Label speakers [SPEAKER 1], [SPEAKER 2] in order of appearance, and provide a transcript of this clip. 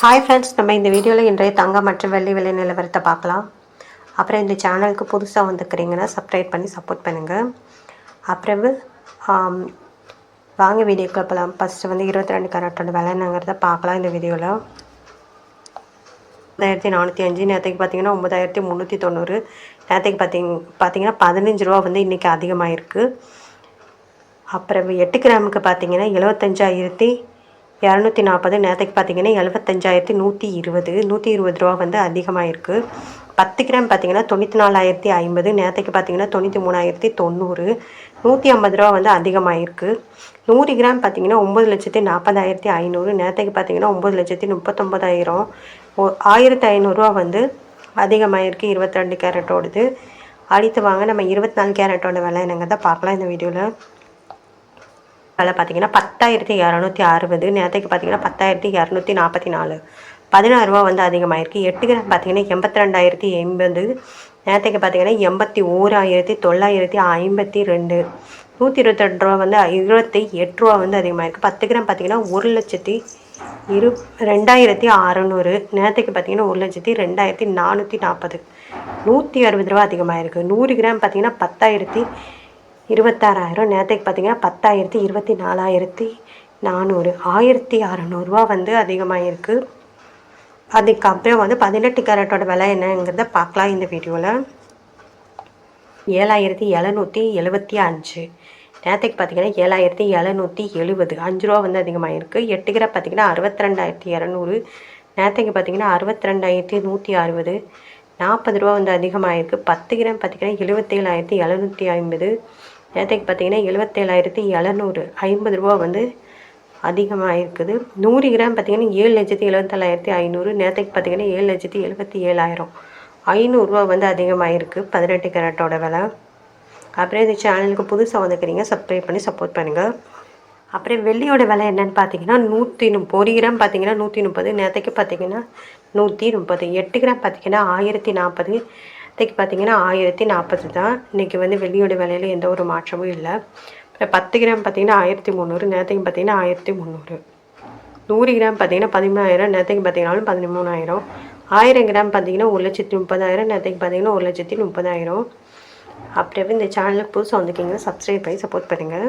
[SPEAKER 1] Hi friends நம்ம இந்த வீடியோவில் இன்றைய தங்கம் மற்றும் வெள்ளி விலை நிலவரத்தை பார்க்கலாம். அப்புறம் இந்த சேனலுக்கு புதுசாக வந்துக்கிறீங்கன்னா சப்ஸ்கிரைப் பண்ணி சப்போர்ட் பண்ணுங்கள் அப்புறவு வாங்க வீடியோக்குள்ள போகலாம் ஃபஸ்ட்டு வந்து இருபத்தி ரெண்டு கரெக்டான விலை பார்க்கலாம் இந்த வீடியோவில் ஆயிரத்தி நானூற்றி அஞ்சு நேற்றுக்கு பார்த்தீங்கன்னா ஒம்பதாயிரத்தி முந்நூற்றி தொண்ணூறு. நேற்றுக்கு பார்த்திங் பார்த்தீங்கன்னா பதினஞ்சு ரூபா வந்து இன்றைக்கி அதிகமாகிருக்கு அப்புறம் எட்டு கிராமுக்கு பார்த்தீங்கன்னா எழுபத்தஞ்சாயிரத்தி இரநூத்தி நாற்பது நேற்றுக்கு பார்த்தீங்கன்னா எழுபத்தஞ்சாயிரத்தி நூற்றி இருபது நூற்றி இருபது ரூபா வந்து அதிகமாகிருக்கு பத்து கிராம் பார்த்தீங்கன்னா தொண்ணூற்றி நாலாயிரத்தி ஐம்பது நேற்றுக்கு பார்த்தீங்கன்னா தொண்ணூற்றி மூணாயிரத்தி தொண்ணூறு நூற்றி ஐம்பது ரூபா வந்து அதிகமாகிருக்கு நூறு கிராம் பார்த்தீங்கன்னா ஒம்பது லட்சத்தி நாற்பதாயிரத்தி ஐநூறு நேற்றுக்கு பார்த்தீங்கன்னா ஒம்பது லட்சத்தி முப்பத்தொம்பதாயிரம் ஓ ஆயிரத்தி ஐநூறுரூவா வந்து அதிகமாகிருக்கு இருபத்தி ரெண்டு கேரட்டோடது. அடுத்து வாங்க நம்ம இருபத்தி நாலு கேரட்டோட விலை என்னங்கிறத பார்க்கலாம் இந்த வீடியோவில் விலை பார்த்தீங்கன்னா பத்தாயிரத்தி இரநூத்தி அறுபது நேற்றுக்கு பார்த்தீங்கன்னா பத்தாயிரத்தி இரநூத்தி நாற்பத்தி நாலு பதினாறு ரூபா வந்து அதிகமாகிருக்கு எட்டு கிராம் பார்த்தீங்கன்னா எண்பத்தி ரெண்டாயிரத்தி எண்பது நேற்றுக்கு பார்த்தீங்கன்னா எண்பத்தி ஓராயிரத்தி தொள்ளாயிரத்தி ஐம்பத்தி ரெண்டு. நூற்றி இருபத்தெட்டு ரூபா வந்து இருபத்தி எட்டு ரூபா வந்து அதிகமாகிருக்கு பத்து கிராம் பார்த்தீங்கன்னா ஒரு லட்சத்தி இரு ரெண்டாயிரத்தி அறநூறு நேரத்துக்கு பார்த்தீங்கன்னா ஒரு லட்சத்தி ரெண்டாயிரத்தி நானூற்றி நாற்பது நூற்றி அறுபது ரூபா அதிகமாகிருக்கு நூறு கிராம் பார்த்தீங்கன்னா பத்தாயிரத்தி இருபத்தாறாயிரம். நேற்றுக்கு பார்த்தீங்கன்னா பத்தாயிரத்தி இருபத்தி நாலாயிரத்தி நானூறு. ஆயிரத்தி அறநூறுவா வந்து அதிகமாகிருக்கு அதுக்கப்புறம் வந்து பதினெட்டு கேரட்டோட விலை என்னங்கிறத பார்க்கலாம் இந்த வீடியோவில் ஏழாயிரத்தி எழுநூற்றி எழுபத்தி அஞ்சு. நேற்றுக்கு பார்த்தீங்கன்னா ஏழாயிரத்தி எழுநூற்றி எழுபது. அஞ்சு ரூபா வந்து அதிகமாகிருக்கு எட்டு கிராம் பார்த்தீங்கன்னா அறுபத்தி ரெண்டாயிரத்தி இரநூறு. நேற்றுக்கு பார்த்தீங்கன்னா அறுபத்தி ரெண்டாயிரத்தி நூற்றி அறுபது. நாற்பது ரூபா வந்து அதிகமாகிருக்கு பத்து கிராம் பார்த்திங்கன்னா எழுபத்தேழாயிரத்தி எழுநூற்றி ஐம்பது. நேற்றுக்கு பார்த்தீங்கன்னா எழுபத்தேழாயிரத்தி எழுநூறு ஐம்பது ரூபா வந்து அதிகமாக இருக்குது நூறு கிராம் பார்த்தீங்கன்னா ஏழு லட்சத்தி எழுபத்தேழாயிரத்தி ஐநூறு நேற்றுக்கு பார்த்தீங்கன்னா ஏழு லட்சத்தி எழுபத்தி ஏழாயிரம் ஐநூறுரூவா வந்து அதிகமாகிருக்கு பதினெட்டு கேரட்டோட விலை. அப்புறம் இந்த சேனலுக்கு புதுசாக வந்துக்கிறீங்க சப்ஸ்கிரைப் பண்ணி சப்போர்ட் பண்ணுங்கள் அப்புறம் வெள்ளியோட விலை என்னன்னு பார்த்தீங்கன்னா நூற்றி முப்பது ஒரு கிராம் பார்த்தீங்கன்னா நூற்றி முப்பது நேற்றுக்கு பார்த்தீங்கன்னா நூற்றி முப்பது. எட்டு கிராம் பார்த்தீங்கன்னா ஆயிரத்தி நாற்பது இன்றைக்கி பார்த்தீங்கன்னா ஆயிரத்தி நாற்பது தான். இன்றைக்கி வந்து வெள்ளியோட விலையில் எந்த ஒரு மாற்றமும் இல்லை. பத்து கிராம் பார்த்தீங்கன்னா ஆயிரத்தி முந்நூறு நேற்றுக்கு பார்த்தீங்கன்னா ஆயிரத்தி முந்நூறு. நூறு கிராம் பார்த்தீங்கன்னா பதிமூணாயிரம் நேற்றுக்கு பார்த்தீங்கனாலும் பதிமூணாயிரம். ஆயிரம் கிராம் பார்த்தீங்கன்னா ஒரு லட்சத்தி முப்பதாயிரம் நேற்றுக்கு பார்த்தீங்கன்னா ஒரு லட்சத்தி முப்பதாயிரம். அப்புறம் இந்த சேனலுக்கு புதுசாக வந்துக்கிங்க சப்ஸ்கிரைப் பண்ணி சப்போர்ட் பண்ணுங்கள்